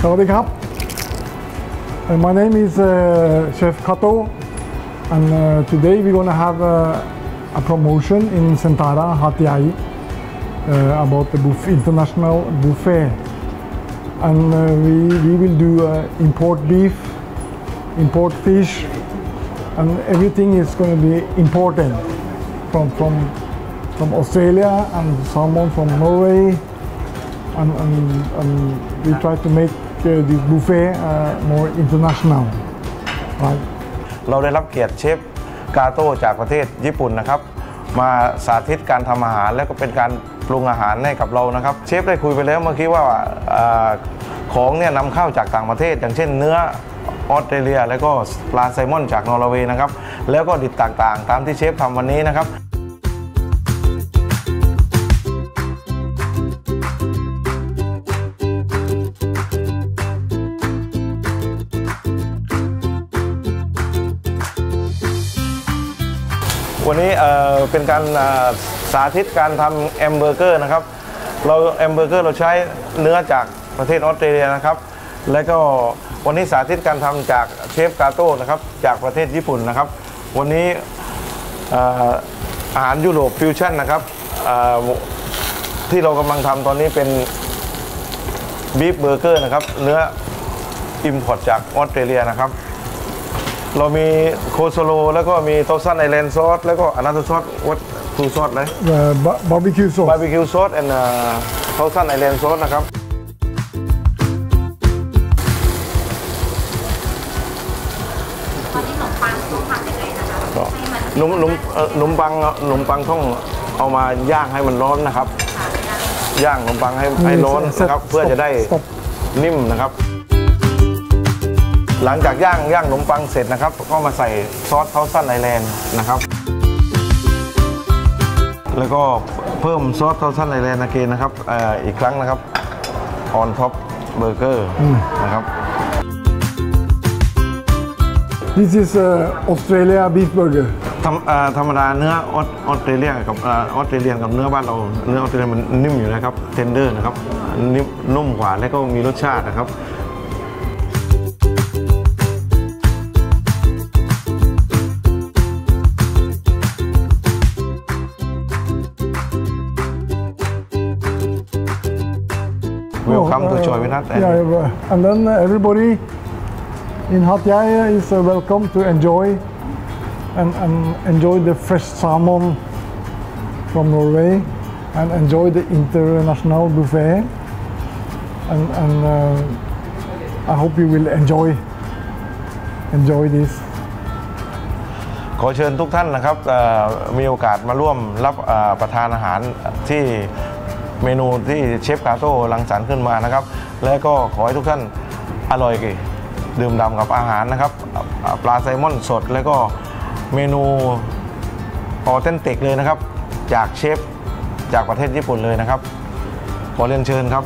Sawadee krap. Uh, my name is uh, Chef Kato, and uh, today we're gonna have uh, a promotion in Sentara, Hatyai, uh, about the buff- international buffet. And uh, we, we will do import beef, import fish, and everything is going to be imported from, from, from Australia and salmon from Norway. And, and, and we try to make this buffet uh, more international. Right? เราได้รับเกียรติเชฟกาโต้จากประเทศญี่ปุ่นนะครับ มาสาธิตการทำอาหารและก็เป็นการปรุงอาหารให้กับเรานะครับ เชฟได้คุยไปแล้วเมื่อกี้ว่าอของเนี่ยนำเข้าจากต่างประเทศ อย่างเช่นเนื้อออสเตรเลีย แล้วก็ปลาไซมอนจากนอร์เวย์นะครับ แล้วก็ดิบต่างๆ ตามที่เชฟทำวันนี้นะครับ วันนี้เอ่อเป็นการสาธิตการทำแอมเบอร์เกอร์นะครับ เราแอมเบอร์เกอร์เราใช้เนื้อจากประเทศออสเตรเลียนะครับ และก็วันนี้สาธิตการทำจากเชฟกาโต้นะครับ จากประเทศญี่ปุ่นนะครับ วันนี้อาหารยุโรปฟิวชั่นนะครับที่เรากำลังทำตอนนี้เป็นบีฟเบอร์เกอร์นะครับ เนื้ออิมพอร์ตจากออสเตรเลียนะครับ เรามีโคโซโล แล้วก็มีโทซันไอแลนด์ซอสแล้วก็อันนั้นซอสวัดทูซอสเลย The ba- barbecue sauce. บาร์บีคิวซอสแอนด์โทซันไอแลนด์ซอสนะครับ ตอนนี้ขนมปังต้องทำยังไงนะคะก็ให้มันหนุ่มหนุ่มเอ่อหนุ่มปังหนุ่มปังต้องเอามาย่างให้มันร้อนนะครับขาดไม่ได้ย่างขนมปังให้ให้ร้อนนะครับ Stop, เพื่อจะได้ stop. นิ่มนะครับ หลังจากย่างย่างขนมปังเสร็จนะครับ ก็มาใส่ซอสเทาซันไอแลนด์นะครับ แล้วก็เพิ่มซอสเทาซันไอแลนด์นะเกนนะครับเอ่ออีกครั้งนะครับออนท็อปเบอร์เกอร์นะครับ This is uh, Australia beef burger. ธรรมเอ่อธรรมดาเนื้อออสออสเตรเลียกับเออออสเตรเลียนกับเนื้อบ้านเราเนื้อออสเตรเลียมันนิ่มอยู่นะครับเทนเดอร์นะครับนิ่มนุ่มกว่าและก็มีรสชาตินะครับ Welcome to uh, Joy with us. Yeah, uh, and then uh, everybody in Hatyai is uh, welcome to enjoy and, and enjoy the fresh salmon from Norway and enjoy the international buffet. And, and uh, I hope you will enjoy enjoy this. ขอเชิญทุกท่านนะครับเอ่อมีโอกาสมาร่วมรับเอ่อประทานอาหารที่ เมนูที่เชฟกาโต้รังสรรค์ขึ้นมานะครับ และก็ขอให้ทุกท่านอร่อยกี่ดื่มด่ำกับอาหารนะครับ ปลาไซมอนสด แล้วก็เมนูออเทนติกเลยนะครับ จากเชฟจากประเทศญี่ปุ่นเลยนะครับ ขอเรียนเชิญครับ